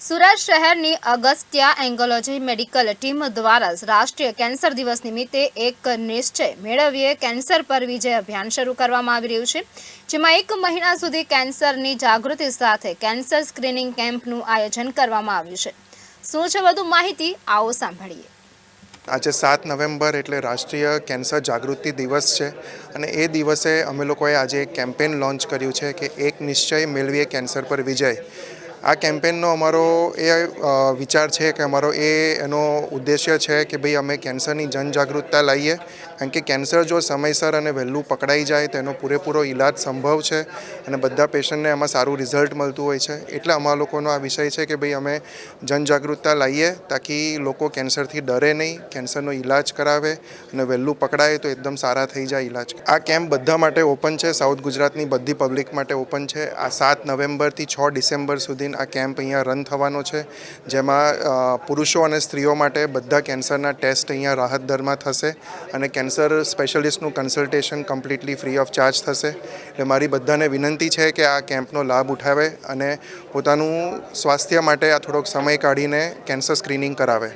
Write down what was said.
સુરત શહેરની અગસ્ત્યા એન્ગોલોજી medical team દ્વારા રાષ્ટ્રીય કેન્સર દિવસ નિમિત્તે એક નિશ્ચય મેળવીએ કેન્સર પર વિજય અભિયાન શરૂ કરવામાં આવી રહ્યું છે, જેમાં એક મહિના સુધી કેન્સરની જાગૃતિ સાથે કેન્સર સ્ક્રીનિંગ કેમ્પનું આયોજન કરવામાં આવ્યું છે. શું છે વધુ માહિતી? આવો સાંભળીએ. આજે સાત નવેમ્બર એટલે રાષ્ટ્રીય કેન્સર જાગૃતિ દિવસ છે અને એ દિવસે અમે લોકોએ આજે કેમ્પેન લોન્ચ કર્યું છે કે એક નિશ્ચય મેળવીએ કેન્સર પર વિજય. આ કેમ્પેનનો અમારો એ વિચાર છે કે અમારો એ, એનો ઉદ્દેશ્ય છે કે ભાઈ અમે કેન્સરની જનજાગૃતતા લાવીએ કારણ કે કેન્સર જો સમયસર અને વહેલું પકડાઈ જાય, તો એનો પૂરેપૂરો ઈલાજ સંભવ છે અને બધા પેશન્ટને એમાં સારું રિઝલ્ટ મળતું હોય છે. એટલે અમારા લોકોનો આ વિષય છે કે ભાઈ અમે જનજાગૃતતા લાવીએ તાકી લોકો કેન્સરથી ડરે નહીં, કેન્સરનો ઈલાજ કરાવે અને વહેલું પકડાય તો એકદમ સારા થઈ જાય ઈલાજ. આ કેમ્પ બધા માટે ઓપન છે. સાઉથ ગુજરાતની બધી પબ્લિક માટે ઓપન છે. આ સાત નવેમ્બરથી છ ડિસેમ્બર સુધી આ કેમ્પ અહીંયા રન થવાનો છે, જેમાં પુરુષો અને સ્ત્રીઓ માટે બધા કેન્સરના ટેસ્ટ અહીંયા રાહત દરમાં થશે અને cancer સ્પેશિયલિસ્ટનું consultation completely free of charge થશે. એટલે મારી બધાને વિનંતી છે કે આ કેમ્પનો લાભ ઉઠાવે અને પોતાનું સ્વાસ્થ્ય માટે આ થોડોક સમય કાઢીને કેન્સર સ્ક્રીનિંગ કરાવે.